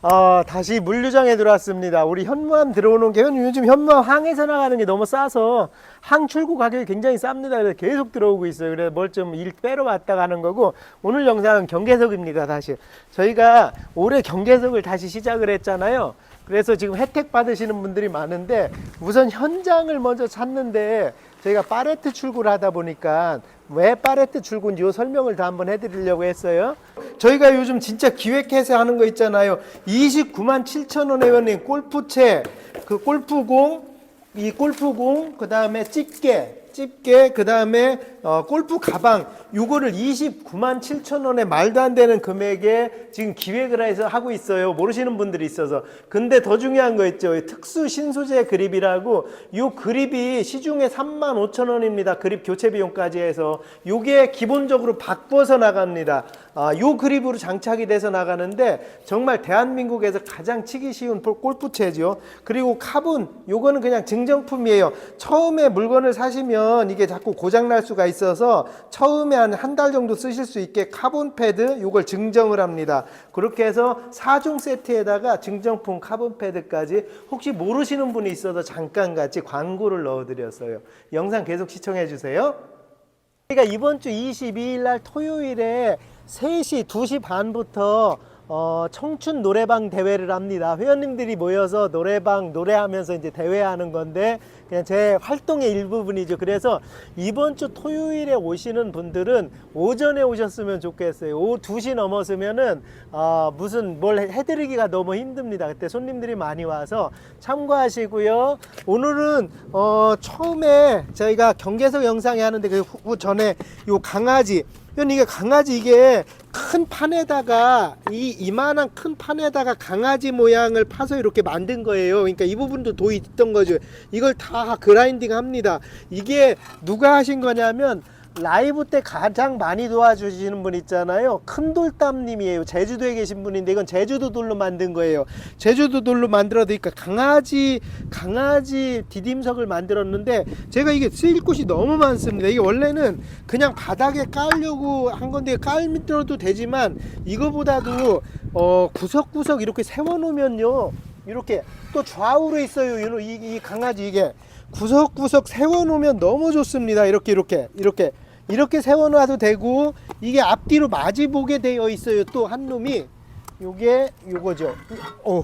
어, 다시 물류장에 들어왔습니다. 우리 현무암 들어오는 게 요즘 현무암 항에서 나가는 게 너무 싸서 항 출고 가격이 굉장히 쌉니다. 그래서 계속 들어오고 있어요. 그래서 뭘 좀 일 빼러 왔다 가는 거고 오늘 영상은 경계석입니다. 다시 저희가 올해 경계석을 다시 시작을 했잖아요. 그래서 지금 혜택 받으시는 분들이 많은데 우선 현장을 먼저 찾는데 저희가 파레트 출고를 하다 보니까 왜 파레트 출고인지 요 설명을 다 한번 해드리려고 했어요. 저희가 요즘 진짜 기획해서 하는 거 있잖아요. 29만 7천 원에 원인 골프채, 그 골프공, 이 골프공, 그 다음에 집게, 집게, 그 다음에 어, 골프 가방, 요거를 29만 7천 원에 말도 안 되는 금액에 지금 기획을 해서 하고 있어요. 모르시는 분들이 있어서. 근데 더 중요한 거 있죠. 이 특수 신소재 그립이라고 요 그립이 시중에 3만 5천 원입니다. 그립 교체 비용까지 해서 요게 기본적으로 바꿔서 나갑니다. 아, 요 그립으로 장착이 돼서 나가는데 정말 대한민국에서 가장 치기 쉬운 볼- 골프채죠. 그리고 카본 요거는 그냥 증정품이에요. 처음에 물건을 사시면 이게 자꾸 고장 날 수가 있어서 처음에 한 한 달 정도 쓰실 수 있게 카본 패드 요걸 증정을 합니다. 그렇게 해서 4종 세트에다가 증정품 카본 패드까지 혹시 모르시는 분이 있어서 잠깐 같이 광고를 넣어 드렸어요. 영상 계속 시청해 주세요. 저희가 이번 주 22일 날 토요일에 3시, 2시 반부터 어, 청춘 노래방 대회를 합니다. 회원님들이 모여서 노래방 노래하면서 이제 대회하는 건데 그냥 제 활동의 일부분이죠. 그래서 이번 주 토요일에 오시는 분들은 오전에 오셨으면 좋겠어요. 오후 2시 넘었으면은 어, 무슨 뭘 해- 해드리기가 너무 힘듭니다. 그때 손님들이 많이 와서 참고하시고요. 오늘은 어, 처음에 저희가 경계석 영상에 하는데 그 후- 전에 요 강아지 현 이게 강아지 이게 큰 판에다가 이 이만한 큰 판에다가 강아지 모양을 파서 이렇게 만든 거예요. 그러니까 이 부분도 도이 있던 거죠. 이걸 다 그라인딩 합니다. 이게 누가 하신 거냐면 라이브 때 가장 많이 도와주시는 분 있잖아요. 큰돌담님이에요. 제주도에 계신 분인데 이건 제주도 돌로 만든 거예요. 제주도 돌로 만들어드니까 강아지 강아지 디딤석을 만들었는데 제가 이게 쓰일 곳이 너무 많습니다. 이게 원래는 그냥 바닥에 깔려고 한 건데 깔들어도 되지만 이거보다도 어 구석구석 이렇게 세워놓으면요. 이렇게 또 좌우로 있어요. 이, 이, 이 강아지 이게 구석구석 세워놓으면 너무 좋습니다. 이렇게 이렇게 이렇게 이렇게 세워놔도 되고 이게 앞뒤로 마주보게 되어 있어요. 또 한 놈이 요게 요거죠. 어,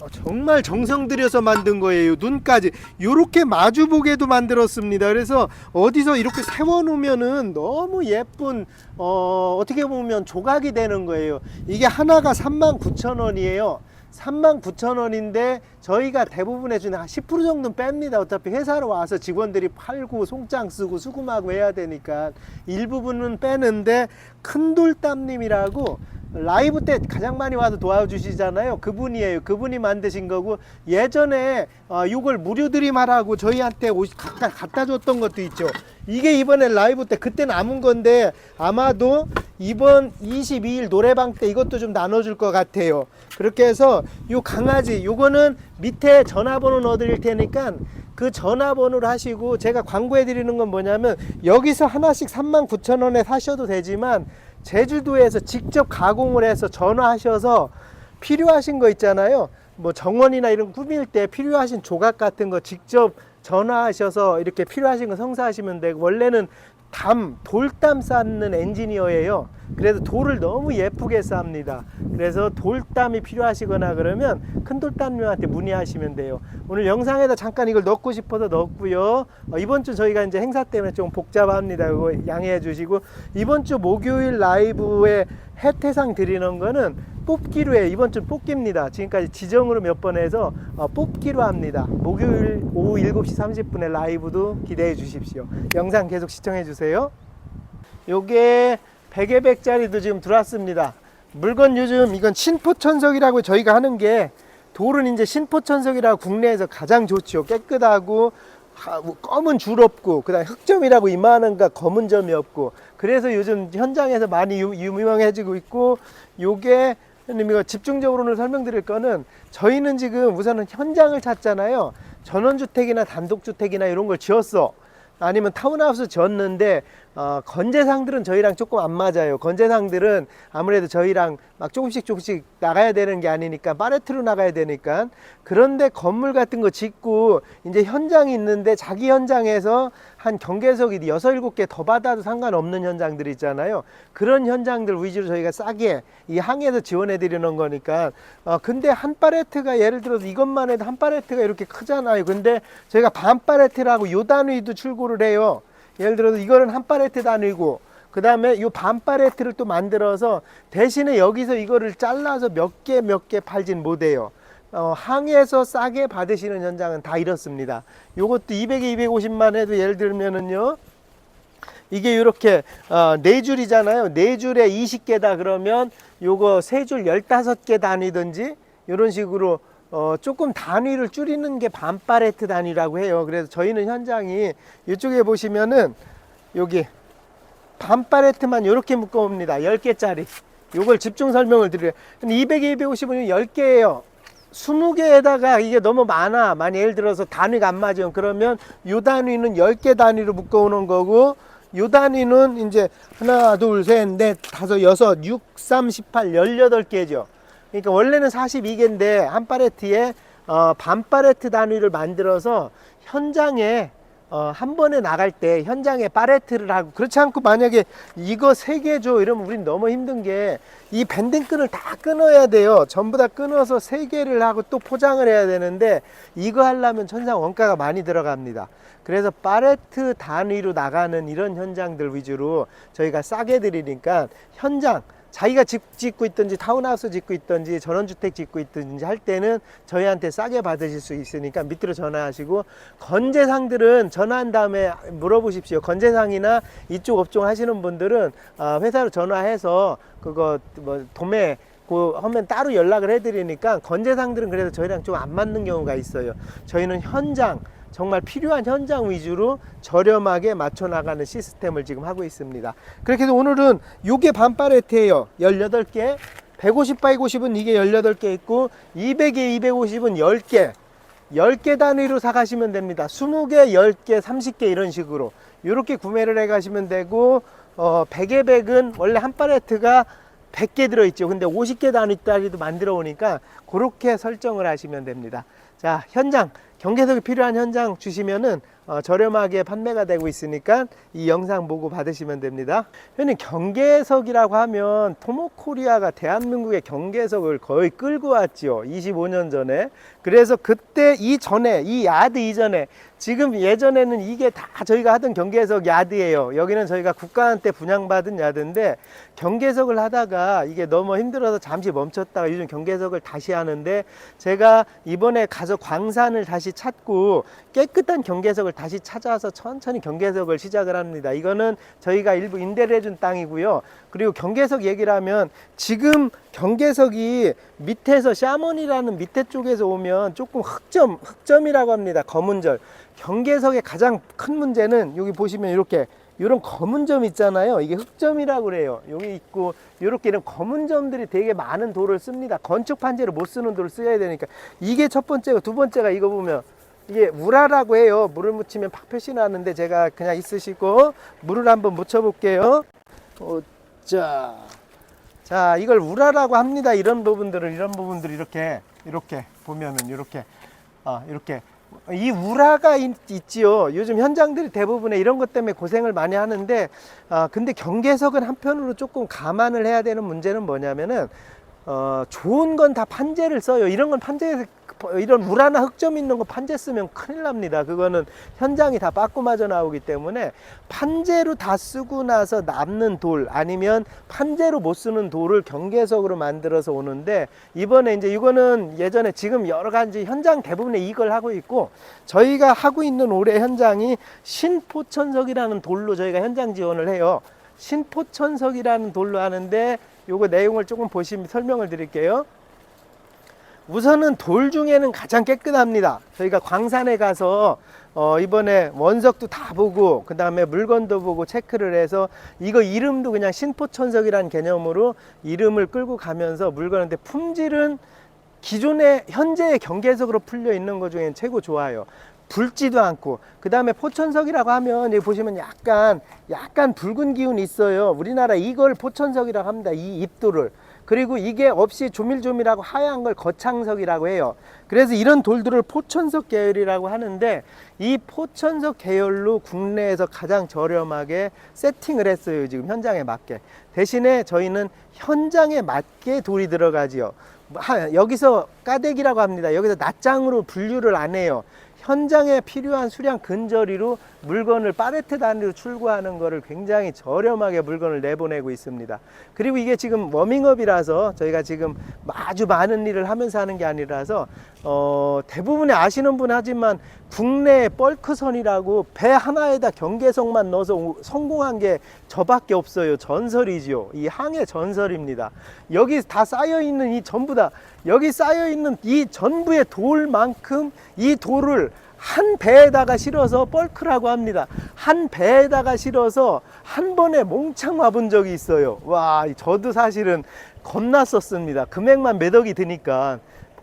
어, 정말 정성 들여서 만든 거예요. 눈까지 요렇게 마주 보게도 만들었습니다. 그래서 어디서 이렇게 세워 놓으면은 너무 예쁜 어, 어떻게 보면 조각이 되는 거예요. 이게 하나가 39,000원이에요. 39,000원인데 저희가 대부분 해주는 한 10% 정도는 뺍니다. 어차피 회사로 와서 직원들이 팔고 송장 쓰고 수금하고 해야 되니까 일부분은 빼는데 큰돌담님이라고 라이브 때 가장 많이 와서 도와주시잖아요. 그분이에요. 그분이 만드신 거고 예전에 어, 이걸 무료 드림하라고 저희한테 옷 갖다, 갖다 줬던 것도 있죠. 이게 이번에 라이브 때 그때 남은 건데 아마도 이번 22일 노래방 때 이것도 좀 나눠줄 것 같아요. 그렇게 해서 요 강아지 요거는 밑에 전화번호 넣어드릴 테니까 그 전화번호를 하시고 제가 광고해 드리는 건 뭐냐면 여기서 하나씩 39,000원에 사셔도 되지만 제주도에서 직접 가공을 해서 전화하셔서 필요하신 거 있잖아요. 뭐 정원이나 이런 꾸밀 때 필요하신 조각 같은 거 직접 전화하셔서 이렇게 필요하신 거 성사하시면 되고 원래는 담, 돌담 쌓는 엔지니어예요. 그래서 돌을 너무 예쁘게 쌉니다. 그래서 돌담이 필요하시거나 그러면 큰 돌담님한테 문의하시면 돼요. 오늘 영상에다 잠깐 이걸 넣고 싶어서 넣었고요. 어, 이번 주 저희가 이제 행사 때문에 좀 복잡합니다. 이거 양해해 주시고 이번 주 목요일 라이브에 혜태상 드리는 거는 뽑기로 해요. 이번 주 뽑기입니다. 지금까지 지정으로 몇 번 해서 어, 뽑기로 합니다. 목요일 오후 7시 30분에 라이브도 기대해 주십시오. 영상 계속 시청해 주세요. 요게 100에 100짜리도 지금 들어왔습니다. 물건 요즘 이건 신포천석이라고 저희가 하는 게 돌은 이제 신포천석이라고 국내에서 가장 좋죠. 깨끗하고 검은 줄 없고 그다음 흑점이라고 이만한가 검은 점이 없고 그래서 요즘 현장에서 많이 유, 유명해지고 있고 요게 이거 집중적으로 오늘 설명드릴 거는 저희는 지금 우선은 현장을 찾잖아요. 전원주택이나 단독주택이나 이런 걸 지었어. 아니면 타운하우스 지었는데 어, 건재상들은 저희랑 조금 안 맞아요. 건재상들은 아무래도 저희랑 막 조금씩 조금씩 나가야 되는 게 아니니까 파레트로 나가야 되니까 그런데 건물 같은 거 짓고 이제 현장이 있는데 자기 현장에서 한 경계석이 여섯 일곱 개 더 받아도 상관없는 현장들 있잖아요. 그런 현장들 위주로 저희가 싸게 이 항에서 지원해 드리는 거니까 어, 근데 한 파레트가 예를 들어서 이것만 해도 한 파레트가 이렇게 크잖아요. 근데 저희가 반 파레트라고 요 단위도 출고를 해요. 예를 들어서 이거는 한 파레트 단위고 그 다음에 이반 파레트를 또 만들어서 대신에 여기서 이거를 잘라서 몇개 몇 개 팔진 못해요. 어, 항에서 싸게 받으시는 현장은 다 이렇습니다. 요것도 200에 250만 해도 예를 들면은요. 이게 이렇게 어, 네 줄이잖아요. 네 줄에 20개다 그러면 요거 세 줄 15개 단위든지 이런 식으로 어, 조금 단위를 줄이는 게 반파레트 단위라고 해요. 그래서 저희는 현장이 이쪽에 보시면은 여기 반파레트만 이렇게 묶어옵니다. 10개짜리. 요걸 집중 설명을 드려요. 200에 250은 10개예요. 20개에다가 이게 너무 많아. 만약 예를 들어서 단위가 안 맞으면 그러면 요 단위는 10개 단위로 묶어오는 거고 요 단위는 이제 하나, 둘, 셋, 넷, 다섯, 여섯, 육, 삼, 십팔, 열여덟 개죠. 그러니까 원래는 42개인데 한 파레트에 어, 반 파레트 단위를 만들어서 현장에 어, 한 번에 나갈 때 현장에 파레트를 하고 그렇지 않고 만약에 이거 세 개 줘 이러면 우린 너무 힘든 게 이 밴딩끈을 다 끊어야 돼요. 전부 다 끊어서 세 개를 하고 또 포장을 해야 되는데 이거 하려면 천상 원가가 많이 들어갑니다. 그래서 파레트 단위로 나가는 이런 현장들 위주로 저희가 싸게 드리니까 현장 자기가 집 짓고 있든지 타운하우스 짓고 있든지 전원주택 짓고 있든지 할 때는 저희한테 싸게 받으실 수 있으니까 밑으로 전화하시고 건재상들은 전화한 다음에 물어보십시오. 건재상이나 이쪽 업종 하시는 분들은 아, 회사로 전화해서 그거 뭐 도매 그 하면 따로 연락을 해드리니까 건재상들은 그래도 저희랑 좀 안 맞는 경우가 있어요. 저희는 현장 정말 필요한 현장 위주로 저렴하게 맞춰 나가는 시스템을 지금 하고 있습니다. 그렇게 해서 오늘은 요게 반파레트예요. 18개. 150 바이 50은 이게 18개 있고 200에 250은 10개. 10개 단위로 사가시면 됩니다. 20개, 10개, 30개 이런 식으로 이렇게 구매를 해 가시면 되고 어, 100에 100은 원래 한 팔레트가 100개 들어있죠. 근데 50개 단위짜리도 만들어 오니까 그렇게 설정을 하시면 됩니다. 자, 현장 경계석이 필요한 현장 주시면은 어, 저렴하게 판매가 되고 있으니까 이 영상 보고 받으시면 됩니다. 현님 경계석이라고 하면 토모코리아가 대한민국의 경계석을 거의 끌고 왔죠. 25년 전에. 그래서 그때 이전에 이 야드 이전에 지금 예전에는 이게 다 저희가 하던 경계석 야드예요. 여기는 저희가 국가한테 분양받은 야드인데 경계석을 하다가 이게 너무 힘들어서 잠시 멈췄다가 요즘 경계석을 다시 하는데 제가 이번에 가서 광산을 다시 찾고 깨끗한 경계석을 다시 찾아서 천천히 경계석을 시작을 합니다. 이거는 저희가 일부 임대를 해준 땅이고요. 그리고 경계석 얘기를 하면 지금 경계석이 밑에서 샤먼이라는 밑에 쪽에서 오면 조금 흑점, 흑점이라고 합니다. 검은절. 경계석의 가장 큰 문제는 여기 보시면 이렇게 이런 검은 점 있잖아요. 이게 흑점이라고 그래요. 여기 있고 이렇게 이런 검은 점들이 되게 많은 돌을 씁니다. 건축 판재로 못 쓰는 돌을 써야 되니까 이게 첫 번째고 두 번째가 이거 보면 이게 우라라고 해요. 물을 묻히면 팍 표시 나는데 제가 그냥 있으시고 물을 한번 묻혀 볼게요. 어, 자, 자 이걸 우라라고 합니다. 이런 부분들을 이런 부분들 이렇게 이렇게 보면은 이렇게 아 이렇게 이 우라가 있, 있지요. 요즘 현장들이 대부분에 이런 것 때문에 고생을 많이 하는데, 아, 근데 경계석은 한편으로 조금 감안을 해야 되는 문제는 뭐냐면은, 어, 좋은 건 다 판재를 써요. 이런 건 판재, 이런 우라나 흑점 있는 거 판재 쓰면 큰일 납니다. 그거는 현장이 다 빠꾸마저 나오기 때문에 판재로 다 쓰고 나서 남는 돌 아니면 판재로 못 쓰는 돌을 경계석으로 만들어서 오는데 이번에 이제 이거는 예전에 지금 여러 가지 현장 대부분에 이걸 하고 있고 저희가 하고 있는 올해 현장이 신포천석이라는 돌로 저희가 현장 지원을 해요. 신포천석이라는 돌로 하는데 요거 내용을 조금 보시면 설명을 드릴게요. 우선은 돌 중에는 가장 깨끗합니다. 저희가 광산에 가서 어 이번에 원석도 다 보고 그 다음에 물건도 보고 체크를 해서 이거 이름도 그냥 신포천석이라는 개념으로 이름을 끌고 가면서 물건인데 품질은 기존의 현재의 경계석으로 풀려 있는 것 중엔 최고 좋아요. 붉지도 않고 그 다음에 포천석이라고 하면 여기 보시면 약간 약간 붉은 기운이 있어요. 우리나라 이걸 포천석이라고 합니다. 이 잎돌을 그리고 이게 없이 조밀조밀하고 하얀 걸 거창석이라고 해요. 그래서 이런 돌들을 포천석 계열이라고 하는데 이 포천석 계열로 국내에서 가장 저렴하게 세팅을 했어요. 지금 현장에 맞게. 대신에 저희는 현장에 맞게 돌이 들어가지요. 하- 여기서 까대기라고 합니다. 여기서 낱장으로 분류를 안 해요. 현장에 필요한 수량 근저리로 물건을 파레트 단위로 출고하는 거를 굉장히 저렴하게 물건을 내보내고 있습니다. 그리고 이게 지금 워밍업이라서 저희가 지금 아주 많은 일을 하면서 하는 게 아니라서 어, 대부분의 아시는 분 하지만 국내 뻘크선이라고 배 하나에다 경계석만 넣어서 오- 성공한 게 저밖에 없어요. 전설이지요. 이 항의 전설입니다. 여기 다 쌓여 있는 이 전부 다 여기 쌓여 있는 이 전부의 돌만큼 이 돌을 한 배에다가 실어서 뻘크라고 합니다. 한 배에다가 실어서 한 번에 몽창 와본 적이 있어요. 와, 저도 사실은 겁났었습니다. 금액만 몇 억이 드니까.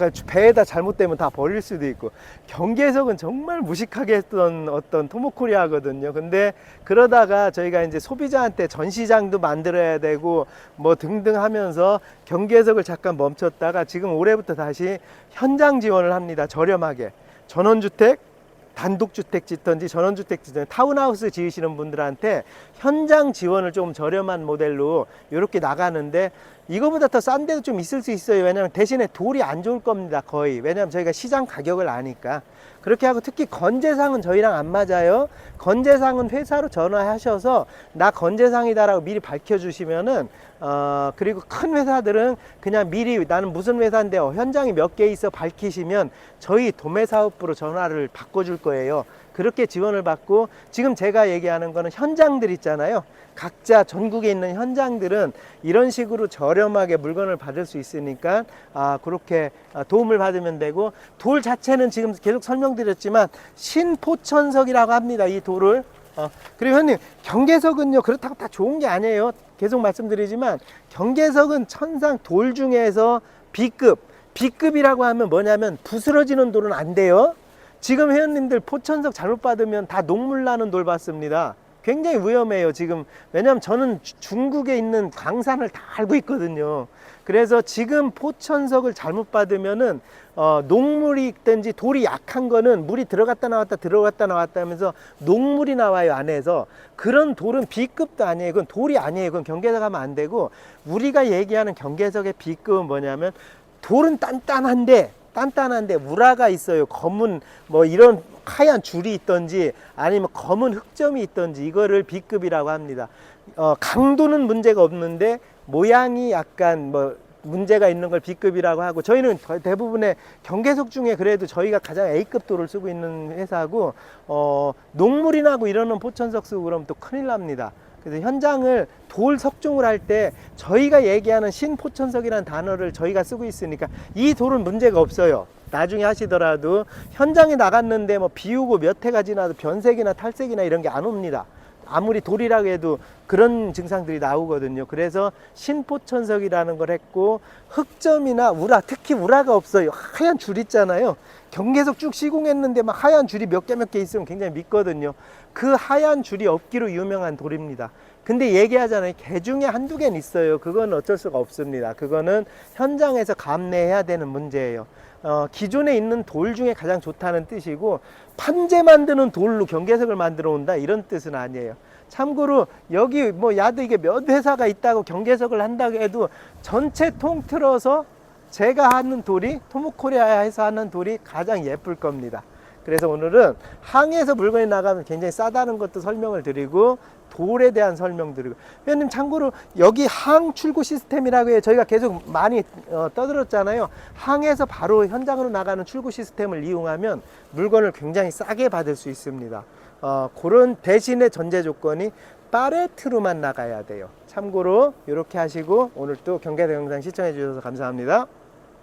그러니까 배에다 잘못되면 다 버릴 수도 있고 경계석은 정말 무식하게 했던 어떤 토모코리아거든요. 근데 그러다가 저희가 이제 소비자한테 전시장도 만들어야 되고 뭐 등등 하면서 경계석을 잠깐 멈췄다가 지금 올해부터 다시 현장 지원을 합니다. 저렴하게 전원주택 단독주택 짓던지 전원주택 짓던지 타운하우스 지으시는 분들한테 현장 지원을 좀 저렴한 모델로 이렇게 나가는데 이거보다 더 싼 데도 좀 있을 수 있어요. 왜냐하면 대신에 돌이 안 좋을 겁니다. 거의. 왜냐하면 저희가 시장 가격을 아니까. 그렇게 하고 특히 건재상은 저희랑 안 맞아요. 건재상은 회사로 전화하셔서 나 건재상이다 라고 미리 밝혀주시면은 어 그리고 큰 회사들은 그냥 미리 나는 무슨 회사인데 어, 현장이 몇 개 있어 밝히시면 저희 도매사업부로 전화를 바꿔줄 거예요. 그렇게 지원을 받고 지금 제가 얘기하는 거는 현장들 있잖아요. 각자 전국에 있는 현장들은 이런 식으로 저렴하게 물건을 받을 수 있으니까 아 그렇게 아, 도움을 받으면 되고 돌 자체는 지금 계속 설명드렸지만 신포천석이라고 합니다. 이 돌을 어, 그리고 형님 경계석은요 그렇다고 다 좋은 게 아니에요. 계속 말씀드리지만 경계석은 천상 돌 중에서 B급 B급이라고 하면 뭐냐면 부스러지는 돌은 안 돼요. 지금 회원님들 포천석 잘못 받으면 다 녹물 나는 돌 받습니다. 굉장히 위험해요, 지금. 왜냐면 저는 주- 중국에 있는 광산을 다 알고 있거든요. 그래서 지금 포천석을 잘못 받으면은, 어, 녹물이 있든지 돌이 약한 거는 물이 들어갔다 나왔다 들어갔다 나왔다 하면서 녹물이 나와요, 안에서. 그런 돌은 B급도 아니에요. 그건 돌이 아니에요. 그건 경계석 하면 안 되고, 우리가 얘기하는 경계석의 B급은 뭐냐면, 돌은 단단한데 단단한데 우라가 있어요. 검은 뭐 이런 하얀 줄이 있던지 아니면 검은 흑점이 있던지 이거를 B급이라고 합니다. 어, 강도는 문제가 없는데 모양이 약간 뭐 문제가 있는 걸 B급이라고 하고 저희는 대- 대부분의 경계석 중에 그래도 저희가 가장 A급 돌을 쓰고 있는 회사고 어, 녹물이 나 고 이러는 포천석 쓰고 그러면 또 큰일 납니다. 그래서 현장을 돌 석종을 할 때 저희가 얘기하는 신포천석이라는 단어를 저희가 쓰고 있으니까 이 돌은 문제가 없어요. 나중에 하시더라도 현장에 나갔는데 뭐 비우고 몇 해가 지나도 변색이나 탈색이나 이런 게 안 옵니다. 아무리 돌이라고 해도 그런 증상들이 나오거든요. 그래서 신포천석이라는 걸 했고 흑점이나 우라, 특히 우라가 없어요. 하얀 줄 있잖아요. 경계석 쭉 시공했는데 막 하얀 줄이 몇 개 몇개 있으면 굉장히 밉거든요. 그 하얀 줄이 없기로 유명한 돌입니다. 근데 얘기하잖아요. 개 중에 한두 개는 있어요. 그건 어쩔 수가 없습니다. 그거는 현장에서 감내해야 되는 문제예요. 어, 기존에 있는 돌 중에 가장 좋다는 뜻이고 판재 만드는 돌로 경계석을 만들어 온다 이런 뜻은 아니에요. 참고로 여기 뭐 야드 이게 몇 회사가 있다고 경계석을 한다고 해도 전체 통틀어서 제가 하는 돌이 토모코리아에서 하는 돌이 가장 예쁠 겁니다. 그래서 오늘은 항에서 물건이 나가면 굉장히 싸다는 것도 설명을 드리고 돌에 대한 설명 드리고. 회원님 참고로 여기 항 출고 시스템이라고 해요. 저희가 계속 많이 어, 떠들었잖아요. 항에서 바로 현장으로 나가는 출고 시스템을 이용하면 물건을 굉장히 싸게 받을 수 있습니다. 어, 그런 대신의 전제 조건이 파레트로만 나가야 돼요. 참고로 이렇게 하시고 오늘 또 경계대 영상 시청해 주셔서 감사합니다